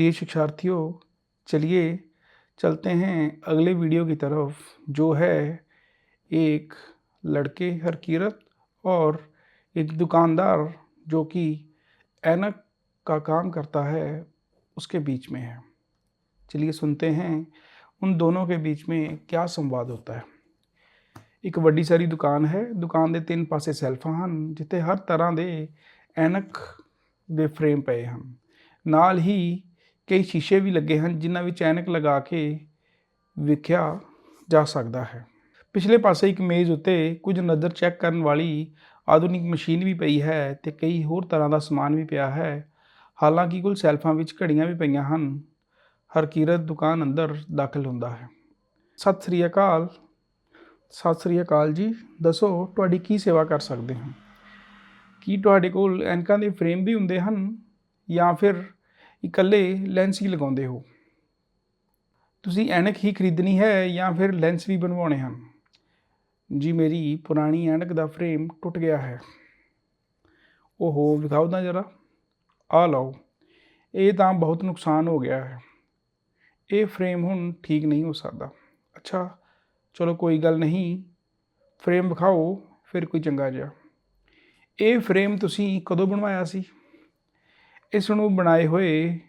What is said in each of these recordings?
प्रिय शिक्षार्थियों चलिए चलते हैं अगले वीडियो की तरफ जो है एक लड़के हरकीरत और एक दुकानदार जो कि ऐनक का काम करता है उसके बीच में है चलिए सुनते हैं उन दोनों के बीच में क्या संवाद होता है ਇੱਕ ਵੱਡੀ ਸਾਰੀ ਦੁਕਾਨ ਹੈ ਦੁਕਾਨ ਦੇ ਤਿੰਨ ਪਾਸੇ ਸੈਲਫਾਂ ਹਨ ਜਿੱਥੇ ਹਰ ਤਰ੍ਹਾਂ ਦੇ ਐਨਕ ਦੇ ਫਰੇਮ ਪਏ ਹਨ ਨਾਲ ਹੀ ਕਈ ਸ਼ੀਸ਼ੇ ਵੀ ਲੱਗੇ ਹਨ ਜਿਨ੍ਹਾਂ ਵਿੱਚ ਐਨਕ ਲਗਾ ਕੇ ਵੇਖਿਆ ਜਾ ਸਕਦਾ ਹੈ। ਪਿਛਲੇ ਪਾਸੇ ਇੱਕ ਮੇਜ਼ ਉੱਤੇ ਕੁਝ ਨਜ਼ਰ ਚੈੱਕ ਕਰਨ ਵਾਲੀ ਆਧੁਨਿਕ ਮਸ਼ੀਨ ਵੀ ਪਈ ਹੈ ਤੇ ਕਈ ਹੋਰ ਤਰ੍ਹਾਂ ਦਾ ਸਮਾਨ ਵੀ ਪਿਆ ਹੈ। ਹਾਲਾਂਕਿ ਕੁਝ ਸੈਲਫਾਂ ਵਿੱਚ ਘੜੀਆਂ ਵੀ ਪਈਆਂ ਹਨ। ਹਰਕੀਰਤ ਦੁਕਾਨ ਅੰਦਰ ਦਾਖਲ ਹੁੰਦਾ ਹੈ। ਸਤਿ ਸ੍ਰੀ ਅਕਾਲ। ਸਤਿ ਸ੍ਰੀ ਅਕਾਲ ਜੀ। ਦੱਸੋ, ਤੁਹਾਡੀ ਕੀ ਸੇਵਾ ਕਰ ਸਕਦੇ ਹਾਂ? ਕੀ ਤੁਹਾਡੇ ਕੋਲ ਐਨਕਾਂ ਦੇ ਫਰੇਮ ਵੀ ਹੁੰਦੇ ਹਨ ਜਾਂ ਫਿਰ ਇਕੱਲੇ ਲੈਂਸ ਹੀ ਲਗਾਉਂਦੇ ਹੋ। ਤੁਸੀਂ ਐਨਕ ਹੀ ਖਰੀਦਣੀ ਹੈ ਜਾਂ ਫਿਰ ਲੈਂਸ ਵੀ ਬਣਵਾਉਣੇ ਹਨ? ਜੀ, ਮੇਰੀ ਪੁਰਾਣੀ ਐਨਕ ਦਾ ਫਰੇਮ ਟੁੱਟ ਗਿਆ ਹੈ। ਓਹੋ, ਵਿਖਾਓ ਤਾਂ ਜਰਾ। ਆ ਲਓ, ਇਹ ਤਾਂ ਬਹੁਤ ਨੁਕਸਾਨ ਹੋ ਗਿਆ ਹੈ। ਇਹ ਫਰੇਮ ਹੁਣ ਠੀਕ ਨਹੀਂ ਹੋ ਸਕਦਾ। ਅੱਛਾ, ਚਲੋ ਕੋਈ ਗੱਲ ਨਹੀਂ। ਫਰੇਮ ਵਿਖਾਓ, ਫਿਰ ਕੋਈ ਚੰਗਾ ਜਿਹਾ। ਇਹ ਫਰੇਮ ਤੁਸੀਂ ਕਦੋਂ ਬਣਵਾਇਆ ਸੀ? ਇਸ ਨੂੰ ਬਣਾਏ ਹੋਏ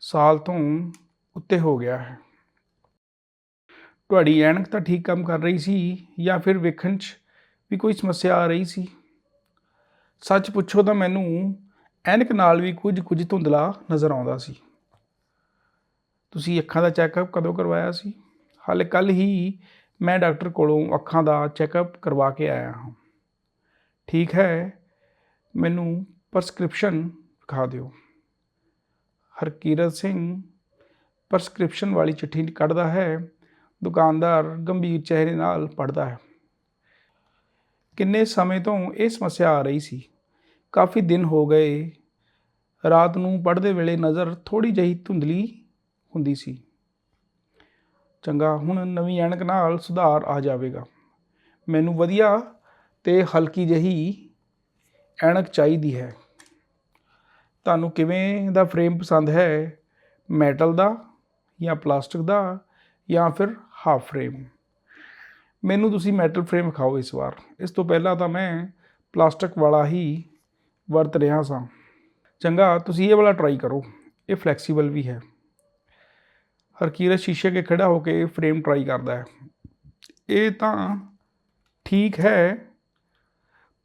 ਸਾਲ ਤੋਂ ਉੱਤੇ ਹੋ ਗਿਆ ਹੈ। ਤੁਹਾਡੀ ਐਨਕ ਤਾਂ ਠੀਕ ਕੰਮ ਕਰ ਰਹੀ ਸੀ ਜਾਂ ਫਿਰ ਵੇਖਣ 'ਚ ਵੀ ਕੋਈ ਸਮੱਸਿਆ ਆ ਰਹੀ ਸੀ? ਸੱਚ ਪੁੱਛੋ ਤਾਂ ਮੈਨੂੰ, ਐਨਕ ਨਾਲ ਵੀ ਕੁਝ ਕੁਝ ਧੁੰਦਲਾ ਨਜ਼ਰ ਆਉਂਦਾ ਸੀ। ਤੁਸੀਂ ਅੱਖਾਂ ਦਾ ਚੈੱਕਅਪ ਕਦੋਂ ਕਰਵਾਇਆ ਸੀ? ਹਾਲੇ ਕੱਲ ਹੀ ਮੈਂ ਡਾਕਟਰ ਕੋਲੋਂ ਅੱਖਾਂ ਦਾ ਚੈੱਕਅਪ ਕਰਵਾ ਕੇ ਆਇਆ ਹਾਂ। ਠੀਕ ਹੈ, ਮੈਨੂੰ ਪ੍ਰਸਕ੍ਰਿਪਸ਼ਨ ਦਿਖਾ ਦਿਓ। ਹਰਕੀਰਤ ਸਿੰਘ ਪ੍ਰਸਕ੍ਰਿਪਸ਼ਨ ਵਾਲੀ ਚਿੱਠੀ ਕੱਢਦਾ ਹੈ। ਦੁਕਾਨਦਾਰ ਗੰਭੀਰ ਚਿਹਰੇ ਨਾਲ ਪੜਦਾ ਹੈ। ਕਿੰਨੇ ਸਮੇਂ ਤੋਂ ਇਹ ਸਮੱਸਿਆ ਆ ਰਹੀ ਸੀ। ਕਾਫੀ ਦਿਨ ਹੋ ਗਏ। ਰਾਤ ਨੂੰ ਪੜ੍ਹਦੇ ਵੇਲੇ ਨਜ਼ਰ ਥੋੜੀ ਜਿਹੀ ਧੁੰਦਲੀ ਹੁੰਦੀ ਸੀ। ਚੰਗਾ, ਹੁਣ ਨਵੀਂ ਐਨਕ ਨਾਲ ਸੁਧਾਰ ਆ ਜਾਵੇਗਾ। ਮੈਨੂੰ ਵਧੀਆ ਤੇ ਹਲਕੀ ਜਿਹੀ ਐਨਕ ਚਾਹੀਦੀ ਹੈ। ਤੁਹਾਨੂੰ ਕਿਵੇਂ ਦਾ ਫਰੇਮ ਪਸੰਦ ਹੈ? ਮੈਟਲ ਦਾ ਜਾਂ ਪਲਾਸਟਿਕ ਦਾ ਜਾਂ ਫਿਰ ਹਾਫ ਫਰੇਮ ਮੈਨੂੰ ਤੁਸੀਂ ਮੈਟਲ ਫਰੇਮ ਖਾਓ ਇਸ ਵਾਰ। ਇਸ ਤੋਂ ਪਹਿਲਾਂ ਤਾਂ ਮੈਂ ਪਲਾਸਟਿਕ ਵਾਲਾ ਹੀ ਵਰਤ ਰਿਹਾ ਸਾਂ। ਚੰਗਾ, ਤੁਸੀਂ ਇਹ ਵਾਲਾ ਟਰਾਈ ਕਰੋ। ਇਹ ਫਲੈਕਸੀਬਲ ਵੀ ਹੈ। ਹਰਕੀਰਤ ਸ਼ੀਸ਼ੇ ਕੇ ਖੜਾ ਹੋ ਕੇ ਫਰੇਮ ਟਰਾਈ ਕਰਦਾ ਹੈ। ਇਹ ਤਾਂ ਠੀਕ ਹੈ,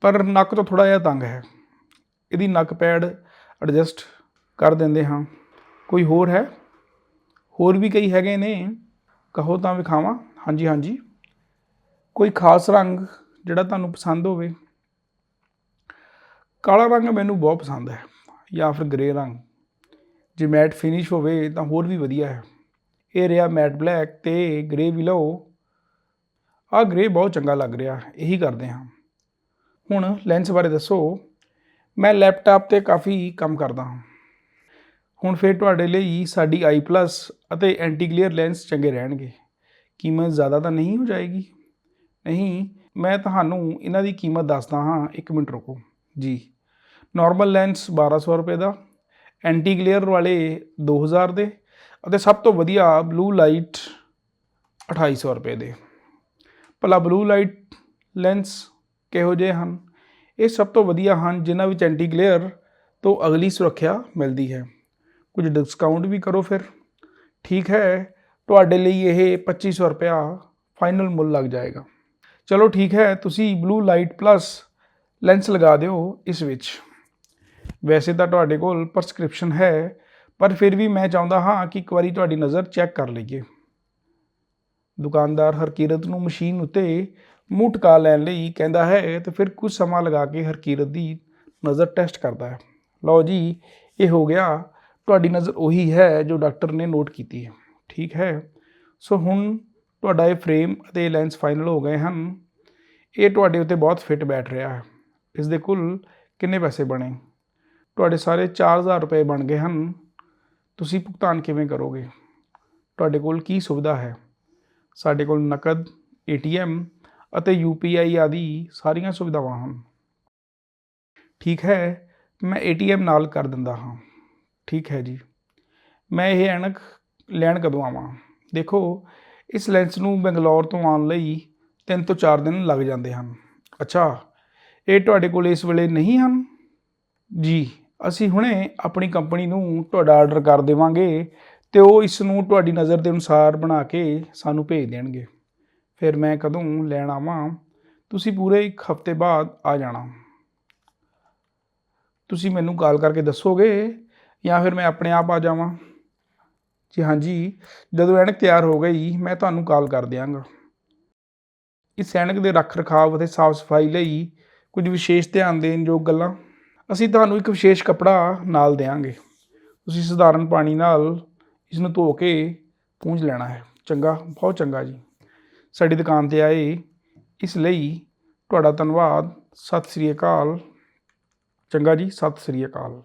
ਪਰ ਨੱਕ ਤੋਂ ਥੋੜਾ ਜਿਹਾ ਤੰਗ ਹੈ। ਇਹਦੀ ਨੱਕ ਪੈਡ ਐਡਜਸਟ ਕਰ ਦਿੰਦੇ ਹਾਂ। ਕੋਈ ਹੋਰ ਹੈ? ਹੋਰ ਵੀ ਕਈ ਹੈਗੇ ਨੇ। ਕਹੋ ਤਾਂ ਵਿਖਾਵਾਂ। ਹਾਂਜੀ ਹਾਂਜੀ। ਕੋਈ ਖਾਸ ਰੰਗ ਜਿਹੜਾ ਤੁਹਾਨੂੰ ਪਸੰਦ ਹੋਵੇ। ਕਾਲਾ ਰੰਗ ਮੈਨੂੰ ਬਹੁਤ ਪਸੰਦ ਹੈ ਜਾਂ ਫਿਰ ਗ੍ਰੇ ਰੰਗ। ਜੇ ਮੈਟ ਫਿਨਿਸ਼ ਹੋਵੇ ਤਾਂ ਹੋਰ ਵੀ ਵਧੀਆ ਹੈ। ਇਹ ਰਿਹਾ ਮੈਟ ਬਲੈਕ ਤੇ ਗ੍ਰੇ ਵੀ ਲਓ। ਆਹ ਗ੍ਰੇ ਬਹੁਤ ਚੰਗਾ ਲੱਗ ਰਿਹਾ। ਇਹੀ ਕਰਦੇ ਹਾਂ। ਹੁਣ ਲੈਂਸ ਬਾਰੇ ਦੱਸੋ। ਮੈਂ ਲੈਪਟਾਪ ਤੇ ਕਾਫੀ ਕੰਮ ਕਰਦਾ ਹਾਂ। ਹੁਣ ਫਿਰ ਤੁਹਾਡੇ ਲਈ ਸਾਡੀ ਆਈ ਪਲੱਸ ਅਤੇ ਐਂਟੀ ਗਲੇਅਰ ਲੈਂਸ ਚੰਗੇ ਰਹਿਣਗੇ। ਕੀਮਤ ਜ਼ਿਆਦਾ ਤਾਂ ਨਹੀਂ ਹੋ ਜਾਏਗੀ? ਨਹੀਂ, ਮੈਂ ਤੁਹਾਨੂੰ ਇਹਨਾਂ ਦੀ ਕੀਮਤ ਦੱਸਦਾ ਹਾਂ 1 ਮਿੰਟ ਰੁਕੋ। ਜੀ ਨਾਰਮਲ ਲੈਂਸ 1200 ਰੁਪਏ ਦਾ ਐਂਟੀ ਗਲੇਅਰ ਵਾਲੇ 2000 ਦੇ ਅਤੇ ਸਭ ਤੋਂ ਵਧੀਆ ਬਲੂ ਲਾਈਟ 2800 ਰੁਪਏ ਦੇ। ਭਲਾ ਬਲੂ ਲਾਈਟ ਲੈਂਸ ਕਿਹੋ ਜਿਹੇ ਹਨ? ਇਹ ਸਭ ਤੋਂ ਵਧੀਆ ਹਨ ਜਿਨ੍ਹਾਂ ਵਿੱਚ ਐਂਟੀ ਗਲੇਅਰ ਤੋਂ ਅਗਲੀ ਸੁਰੱਖਿਆ ਮਿਲਦੀ ਹੈ। ਕੁਝ ਡਿਸਕਾਊਂਟ ਵੀ ਕਰੋ ਫਿਰ। ਠੀਕ ਹੈ, ਤੁਹਾਡੇ ਲਈ ਇਹ 2500 ਰੁਪਇਆ ਫਾਈਨਲ ਮੁੱਲ ਲੱਗ ਜਾਏਗਾ। ਚਲੋ ਠੀਕ ਹੈ, ਤੁਸੀਂ ਬਲੂ ਲਾਈਟ ਪਲੱਸ ਲੈਂਸ ਲਗਾ ਦਿਓ ਇਸ ਵਿੱਚ। ਵੈਸੇ ਤਾਂ ਤੁਹਾਡੇ ਕੋਲ ਪ੍ਰਸਕ੍ਰਿਪਸ਼ਨ ਹੈ, ਪਰ ਫਿਰ ਵੀ ਮੈਂ ਚਾਹੁੰਦਾ ਹਾਂ ਕਿ ਇੱਕ ਵਾਰੀ ਤੁਹਾਡੀ ਨਜ਼ਰ ਚੈੱਕ ਕਰ ਲਈਏ। ਦੁਕਾਨਦਾਰ ਹਰਕੀਰਤ ਨੂੰ ਮਸ਼ੀਨ ਉੱਤੇ ਮੂੰਹ ਟਿਕਾ ਲੈਣ ਲਈ ਕਹਿੰਦਾ ਹੈ ਤੇ ਫਿਰ ਕੁਝ ਸਮਾਂ ਲਗਾ ਕੇ ਹਰਕੀਰਤ ਦੀ ਨਜ਼ਰ ਟੈਸਟ ਕਰਦਾ ਹੈ। ਲਓ ਜੀ, ਇਹ ਹੋ ਗਿਆ। ਤੁਹਾਡੀ ਨਜ਼ਰ ਉਹੀ ਹੈ ਜੋ ਡਾਕਟਰ ਨੇ ਨੋਟ ਕੀਤੀ ਹੈ। ਠੀਕ ਹੈ। ਸੋ ਹੁਣ ਤੁਹਾਡਾ ਇਹ ਫਰੇਮ ਅਤੇ ਲੈਂਸ ਫਾਈਨਲ ਹੋ ਗਏ ਹਨ। ਇਹ ਤੁਹਾਡੇ ਉੱਤੇ ਬਹੁਤ ਫਿੱਟ ਬੈਠ ਰਿਹਾ ਹੈ। ਇਸ ਦੇ ਕੁੱਲ ਕਿੰਨੇ ਪੈਸੇ ਬਣੇ? ਤੁਹਾਡੇ ਸਾਰੇ 4000 ਰੁਪਏ ਬਣ ਗਏ ਹਨ। ਤੁਸੀਂ ਭੁਗਤਾਨ ਕਿਵੇਂ ਕਰੋਗੇ? ਤੁਹਾਡੇ ਕੋਲ ਕੀ ਸੁਵਿਧਾ ਹੈ? ਸਾਡੇ ਕੋਲ ਨਕਦ ਏਟੀਐਮ ਅਤੇ ਯੂਪੀਆਈ ਆਦਿ ਸਾਰੀਆਂ ਸੁਵਿਧਾਵਾਂ ਹਨ। ਠੀਕ ਹੈ, ਮੈਂ ਏਟੀਐਮ ਨਾਲ ਕਰ ਦਿੰਦਾ ਹਾਂ। ਠੀਕ ਹੈ ਜੀ। ਮੈਂ ਇਹ ਐਨਕ ਲੈਣ ਕਦੋਂ ਆਵਾਂ? ਦੇਖੋ, ਇਸ ਲੈਂਸ ਨੂੰ ਬੰਗਲੌਰ ਤੋਂ ਆਉਣ ਲਈ ਤਿੰਨ ਤੋਂ ਚਾਰ ਦਿਨ ਲੱਗ ਜਾਂਦੇ ਹਨ। ਅੱਛਾ, ਇਹ ਤੁਹਾਡੇ ਕੋਲ ਇਸ ਵੇਲੇ ਨਹੀਂ ਹਨ? ਜੀ, ਅਸੀਂ ਹੁਣੇ ਆਪਣੀ ਕੰਪਨੀ ਨੂੰ ਤੁਹਾਡਾ ਆਰਡਰ ਕਰ ਦੇਵਾਂਗੇ ਤੇ ਉਹ ਇਸ ਨੂੰ ਤੁਹਾਡੀ ਨਜ਼ਰ ਦੇ ਅਨੁਸਾਰ ਬਣਾ ਕੇ ਸਾਨੂੰ ਭੇਜ ਦੇਣਗੇ। ਫਿਰ ਮੈਂ ਕਦੋਂ ਲੈਣ ਆਵਾਂ? ਤੁਸੀਂ ਪੂਰੇ ਇੱਕ ਹਫ਼ਤੇ ਬਾਅਦ ਆ ਜਾਣਾ। ਤੁਸੀਂ ਮੈਨੂੰ ਕਾਲ ਕਰਕੇ ਦੱਸੋਗੇ ਜਾਂ ਫਿਰ ਮੈਂ ਆਪਣੇ ਆਪ ਆ ਜਾਵਾਂ? ਜੀ ਹਾਂਜੀ ਜਦੋਂ ਐਨਕ ਤਿਆਰ ਹੋ ਗਈ, ਮੈਂ ਤੁਹਾਨੂੰ ਕਾਲ ਕਰ ਦਿਆਂਗਾ। ਇਸ ਐਨਕ ਦੇ ਰੱਖ ਰਖਾਵ ਅਤੇ ਸਾਫ਼ ਸਫ਼ਾਈ ਲਈ ਕੁਝ ਵਿਸ਼ੇਸ਼ ਧਿਆਨ ਦੇਣ ਯੋਗ ਗੱਲਾਂ। ਅਸੀਂ ਤੁਹਾਨੂੰ ਇੱਕ ਵਿਸ਼ੇਸ਼ ਕਪੜਾ ਨਾਲ ਦੇਵਾਂਗੇ ਤੁਸੀਂ ਸਧਾਰਨ ਪਾਣੀ ਨਾਲ ਇਸ ਨੂੰ ਧੋ ਕੇ ਪੂੰਝ ਲੈਣਾ ਹੈ। ਚੰਗਾ, ਬਹੁਤ ਚੰਗਾ ਜੀ। ਸਾਡੀ ਦੁਕਾਨ ਤੇ ਆਏ। ਇਸ ਲਈ ਤੁਹਾਡਾ ਧੰਨਵਾਦ। ਸਤਿ ਸ੍ਰੀ ਅਕਾਲ। ਚੰਗਾ ਜੀ, ਸਤਿ ਸ੍ਰੀ ਅਕਾਲ।